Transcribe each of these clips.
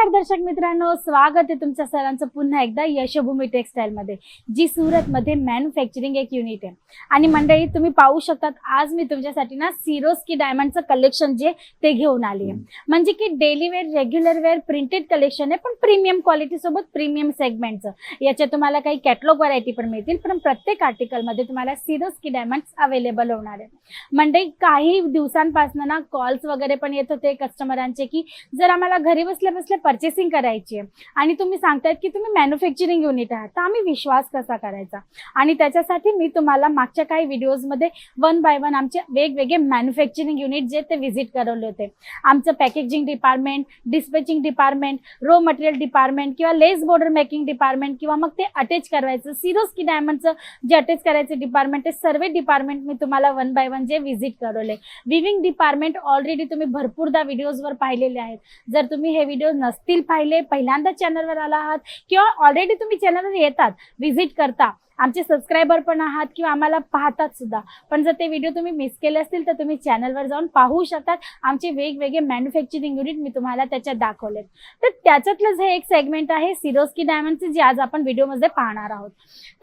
नमस्कार दर्शक मित्रांनो स्वागत आहे तुमच्या सरांचं पुन्हा एकदा यशभूमी टेक्सटाईल मध्ये जी सुरत मध्ये मॅन्युफॅक्चरिंग एक युनिट आहे. आणि मंडळी तुम्ही पाहू शकतात आज मी तुमच्यासाठी ना सिरोस्की डायमंडचं कलेक्शन जे ते घेऊन आली आहे. म्हणजे की daily wear regular wear printed collection आहे पण प्रीमियम क्वालिटी सोबत प्रीमियम सेगमेंटचं याच्यात तुम्हाला काही कॅटलॉग व्हरायटी पण मिळतील पण प्रत्येक आर्टिकलमध्ये तुम्हाला सिरोस्की डायमंड अवेलेबल होणार आहे. मंडळी काही दिवसांपासून ना कॉल्स वगैरे पण येत होते कस्टमरांचे की जर आम्हाला घरी बसल्या बसल्या परचेसिंग करायची आहे. आणि तुम्ही सांगतायत की तुम्ही मॅन्युफॅक्चरिंग युनिट आहात. तर आम्ही विश्वास कसा करायचा? आणि त्याच्यासाठी मी तुम्हाला मागच्या काही व्हिडिओजमध्ये वन बाय वन आमचे वेगवेगळे मॅन्युफॅक्चरिंग युनिट जे ते व्हिजिट करवले होते. आमचं packaging department dispatching department raw material department किंवा लेस बॉर्डर मेकिंग डिपार्टमेंट किंवा मग ते अटॅच करायचं. सिरोस्की डायमंडचं जे अटॅच करायचं डिपार्टमेंट ते सर्व डिपार्टमेंट मी तुम्हाला वन बाय वन जे व्हिजिट करवले. विविंग डिपार्टमेंट ऑलरेडी तुम्ही भरपूरदा व्हिडिओजवर पाहिलेले आहेत. जर तुम्ही हे व्हिडिओ असतील पाहिले पहिल्यांदा चॅनलवर आला आहात किंवा ऑलरेडी तुम्ही चॅनलवर येतात व्हिजिट करता. आमचे सबस्क्रायबर पण आहात किंवा आम्हाला पाहतात सुद्धा. पण जर ते व्हिडिओ तुम्ही मिस केले असतील तर तुम्ही चॅनलवर जाऊन पाहू शकतात. आमचे वेगवेगळे मॅन्युफॅक्चरिंग युनिट मी तुम्हाला त्याच्यात दाखवलेत. तर त्याच्यातलंच हे एक सेगमेंट आहे सिरोस्की डायमंडचे जे आज आपण व्हिडिओमध्ये पाहणार आहोत.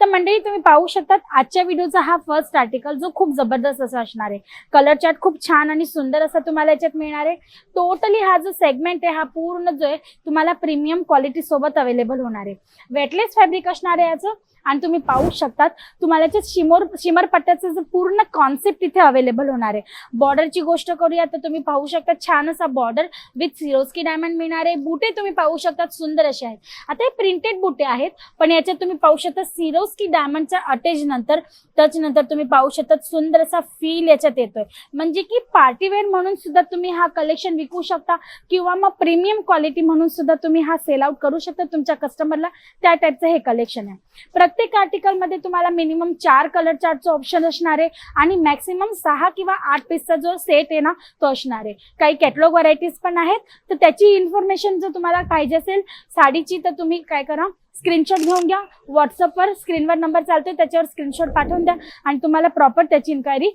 तर मंडळी तुम्ही पाहू शकतात आजच्या व्हिडिओचा हा फर्स्ट आर्टिकल जो खूप जबरदस्त असा असणार आहे. कलर चार्ट खूप छान आणि सुंदर असा तुम्हाला याच्यात मिळणार आहे. टोटली हा जो सेगमेंट आहे हा पूर्ण जो आहे तुम्हाला प्रीमियम क्वालिटी सोबत अवेलेबल होणार आहे. वेटलेस फॅब्रिक असणार आहे याचं. आणि तुम्ही पाहू शकतात तुम्हाला याच्यात शिमोर शिमर पट्ट्याचं पूर्ण कॉन्सेप्ट इथे अवेलेबल होणार आहे. बॉर्डरची गोष्ट करूया तर तुम्ही पाहू शकता छान असा बॉर्डर विथ सिरोस्की डायमंड मिळणार आहे. बुटे तुम्ही पाहू शकतात सुंदर असे आहेत. आता हे प्रिंटेड बुटे आहेत पण याच्यात तुम्ही पाहू शकता सिरोस्की डायमंडच्या अटॅच नंतर टच नंतर तुम्ही पाहू शकतात सुंदर असा फील याच्यात येतोय. म्हणजे की पार्टीवेअर म्हणून सुद्धा तुम्ही हा कलेक्शन विकू शकता किंवा मग प्रीमियम क्वालिटी म्हणून सुद्धा तुम्ही हा सेल आउट करू शकता तुमच्या कस्टमरला त्या टाईपचं हे कलेक्शन आहे. प्रत्येक प्रत्येक आर्टिकलमध्ये तुम्हाला मिनिमम चार कलर चार्टचं ऑप्शन असणार आहे आणि मॅक्सिमम सहा किंवा आठ पीसचा जो सेट आहे ना तो असणार. आहे काही कॅटलॉग व्हरायटीज पण आहेत तर त्याची इन्फॉर्मेशन जर तुम्हाला पाहिजे असेल साडीची तर तुम्ही काय करा स्क्रीनशॉट घेऊन घ्या. व्हॉट्सअपवर स्क्रीनवर नंबर चालतोय त्याच्यावर स्क्रीनशॉट पाठवून द्या आणि तुम्हाला प्रॉपर त्याची इन्क्वायरी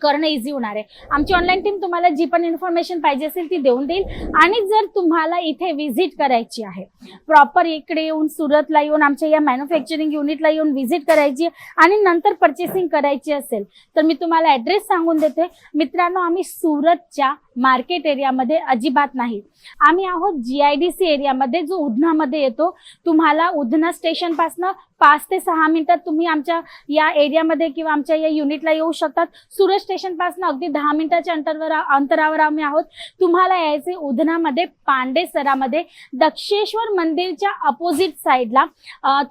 करणं इझी होणार आहे. आमची ऑनलाईन टीम तुम्हाला जी पण इन्फॉर्मेशन पाहिजे असेल ती देऊन देईल. आणि जर तुम्हाला इथे व्हिजिट करायची आहे प्रॉपर इकडे येऊन सुरतला येऊन आमच्या या मॅन्युफॅक्चरिंग युनिटला येऊन व्हिजिट करायची आणि नंतर परचेसिंग करायची असेल तर मी तुम्हाला ॲड्रेस सांगून देते. मित्रांनो आम्ही सुरतच्या मार्केट एरियामध्ये अजिबात नाही. आम्ही आहोत जी आय डी सी एरियामध्ये जो उधनामध्ये येतो. तुम्हाला उधना स्टेशनपासनं पाच ते सहा मिनिटात तुम्ही आमच्या या एरियामध्ये किंवा आमच्या या युनिटला येऊ शकतात. सुरत स्टेशनपासून अगदी दहा मिनिटाच्या अंतरावर अंतरावर आम्ही आहोत. तुम्हाला यायचे उधनामध्ये पांडेसरामध्ये दक्षेश्वर मंदिरच्या अपोजिट साईडला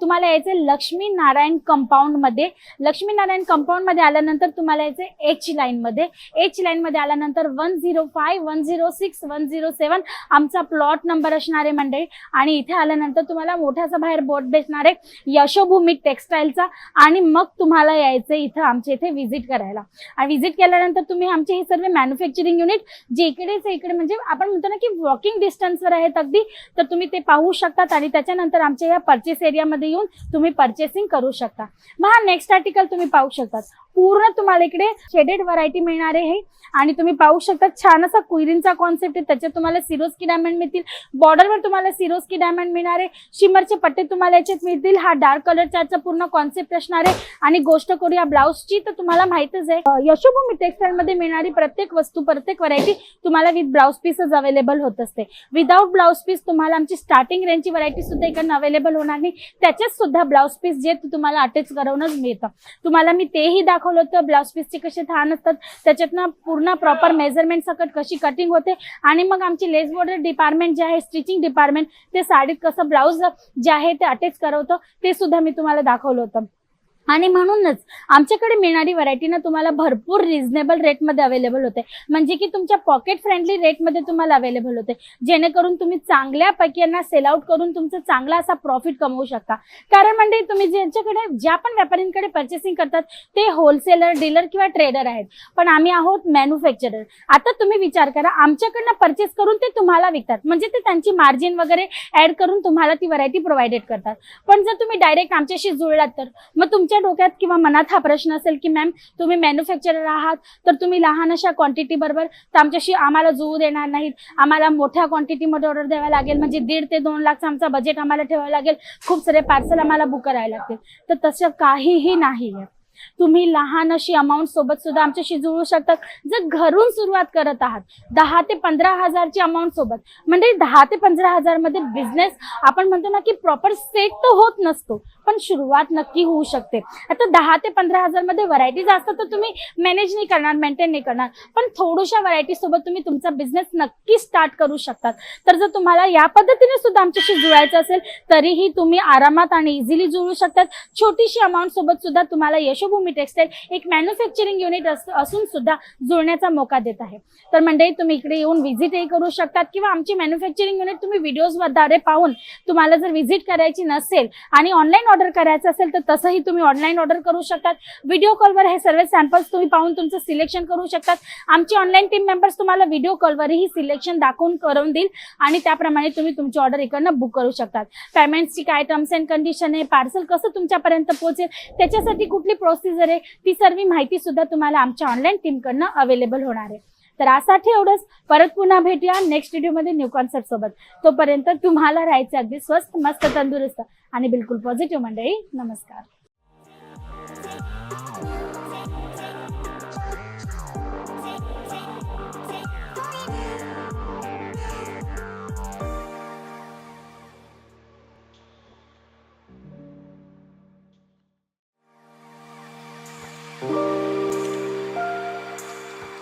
तुम्हाला यायचे लक्ष्मी नारायण कंपाऊंडमध्ये लक्ष्मी नारायण कंपाऊंडमध्ये आल्यानंतर तुम्हाला यायचे एच लाईनमध्ये एच लाईनमध्ये आल्यानंतर one zero five one zero six one zero seven आमचा प्लॉट नंबर असणार आहे मंडळी. आणि इथे आल्यानंतर तुम्हाला मोठ्याचा बाहेर बोर्ड भेटणार यश यशोभूमी टेक्सटाईलचा आणि मग तुम्हाला यायचं इथं आमच्या इथे व्हिजिट करायला. आणि व्हिजिट केल्यानंतर तुम्ही आमचे हे सर्व मॅन्युफॅक्चरिंग युनिट जे इकडेच इकडे म्हणजे आपण म्हणतो ना की वॉकिंग डिस्टन्सवर आहेत अगदी तर तुम्ही ते पाहू शकतात आणि त्याच्यानंतर आमच्या या परचेस एरियामध्ये येऊन तुम्ही परचेसिंग करू शकता. मग हा नेक्स्ट आर्टिकल तुम्ही पाहू शकतात. पूर्ण तुम्हाला इकडे शेडेड व्हरायटी मिळणार आहे आणि तुम्ही पाहू शकता छान असा कुईरींचा कॉन्सेप्ट आहे. त्याच्यात तुम्हाला सिरोस्की डायमंड मिळतील. बॉर्डरवर तुम्हाला सिरोस्की डायमंड मिळणार आहे. शिमरचे पट्टे तुम्हाला याच्यात मिळतील. हा डार्क कलर चार्टचा पूर्ण कॉन्सेप्ट असणार आहे. आणि गोष्ट करूया ब्लाऊजची तर तुम्हाला माहितच आहे यशोभूमी टेक्सटाईल मध्ये मिळणारी प्रत्येक वस्तू प्रत्येक व्हरायटी तुम्हाला विथ ब्लाऊज पीसच अवेलेबल होत असते. विदाऊट ब्लाऊज पीस तुम्हाला आमची स्टार्टिंग रेंजची व्हरायटी सुद्धा इकडनं अवेलेबल होणार नाही. त्याच्यात सुद्धा ब्लाऊज पीस जे तुम्हाला अटॅच करूनच मिळतं. तुम्हाला मी तेही दाखवलं होतं ब्लाऊज पीसचे कसे थान असतात. त्याच्यातनं पूर्ण प्रॉपर मेजरमेंट सकट कशी कटिंग होते. आणि मग आमची लेस बॉर्डर डिपार्टमेंट जे आहे स्टिचिंग डिपार्टमेंट ते साडीत कसं ब्लाऊज जे आहे ते अटॅच करवतं. ते सुद्धा मी तुम्हाला दाखवलं होतं. आणि म्हणूनच आमच्याकडे मिळणारी व्हरायटी ना तुम्हाला भरपूर रिझनेबल रेटमध्ये अवेलेबल होते. म्हणजे की तुमच्या पॉकेट फ्रेंडली रेटमध्ये तुम्हाला अवेलेबल होते. जेणेकरून तुम्ही चांगल्यापैकी यांना सेल आउट करून तुमचं चांगला असा प्रॉफिट कमवू शकता. कारण म्हणजे तुम्ही ज्यांच्याकडे ज्या पण व्यापाऱ्यांकडे पर्चेसिंग करतात ते होलसेलर डीलर किंवा ट्रेडर आहेत. पण आम्ही आहोत मॅन्युफॅक्चरर आता तुम्ही विचार करा आमच्याकडनं परचेस करून ते तुम्हाला विकतात. म्हणजे ते त्यांची मार्जिन वगैरे ऍड करून तुम्हाला ती व्हरायटी प्रोव्हाइडेड करतात. पण जर तुम्ही डायरेक्ट आमच्याशी जुळलात तर मग तुमच्या तुमच्या डोक्यात किंवा मनात हा प्रश्न असेल की मॅम तुम्ही मॅन्युफॅक्चरर आहात तर तुम्ही लहान अशा क्वांटिटी बरोबर तर आमच्याशी आम्हाला जुळू देणार नाहीत. आम्हाला मोठ्या क्वांटिटीमध्ये ऑर्डर द्यावा लागेल. म्हणजे दीड ते दोन लाखचा आमचा बजेट आम्हाला ठेवावं लागेल. खूप सारे पार्सल आम्हाला बुक करायला लागतील. तर तसं काहीही नाही आहे तुम्ही लहान अशी अमाऊंट सोबत सुद्धा आमच्याशी जुळू शकतात. जर घरून सुरुवात करत आहात दहा ते पंधरा हजारची अमाऊंट सोबत म्हणजे दहा ते पंधरा हजारमध्ये बिझनेस आपण म्हणतो ना की प्रॉपर सेट तर होत नसतो पण सुरुवात नक्की होऊ शकते. आता दहा ते पंधरा हजारमध्ये व्हरायटीज असतात तर तुम्ही मॅनेज नाही करणार मेंटेन नाही करणार पण थोड्याशा व्हरायटी सोबत तुम्ही तुमचा बिझनेस नक्की स्टार्ट करू शकतात. तर जर तुम्हाला या पद्धतीने सुद्धा आमच्याशी जुळायचं असेल तरीही तुम्ही आरामात आणि इझिली जुळू शकतात. छोटीशी अमाऊंट सोबत सुद्धा तुम्हाला पार्श्वभूमी टेक्सटाईल एक मॅन्युफॅक्चरिंग युनिट असून सुद्धा जुळण्याचा मौका देत आहे. तर मंडळी तुम्ही इकडे येऊन व्हिजिटही करू शकतात किंवा आमची मॅन्युफॅक्चरिंग युनिट तुम्ही व्हिडिओजद्वारे पाहून तुम्हाला जर व्हिजिट करायची नसेल आणि ऑनलाईन ऑर्डर करायचं असेल तर तसंही तुम्ही ऑनलाईन ऑर्डर करू शकतात. व्हिडिओ कॉलवर हे सर्व सॅम्पल्स तुम्ही पाहून तुमचं सिलेक्शन करू शकतात. आमची ऑनलाईन टीम मेंबर्स तुम्हाला व्हिडिओ कॉलवरही सिलेक्शन दाखवून करून देईल आणि त्याप्रमाणे तुम्ही तुमची ऑर्डर इकडनं बुक करू शकतात. पेमेंट्सची काय टर्म्स अँड कंडिशन आहे पार्सल कसं तुमच्यापर्यंत पोहोचेल त्याच्यासाठी कुठली प्रोसेस प्रोसिजर आहे ती सर्व माहिती सुद्धा तुम्हाला आमच्या ऑनलाईन टीमकडनं अवेलेबल होणार आहे. तर आसाठी एवढंच. परत पुन्हा भेटूया नेक्स्ट व्हिडिओमध्ये न्यू कॉन्सेप्ट सोबत. तोपर्यंत तुम्हाला राहायचं अगदी स्वस्त मस्त तंदुरुस्त आणि बिलकुल पॉझिटिव्ह मंडळी नमस्कार.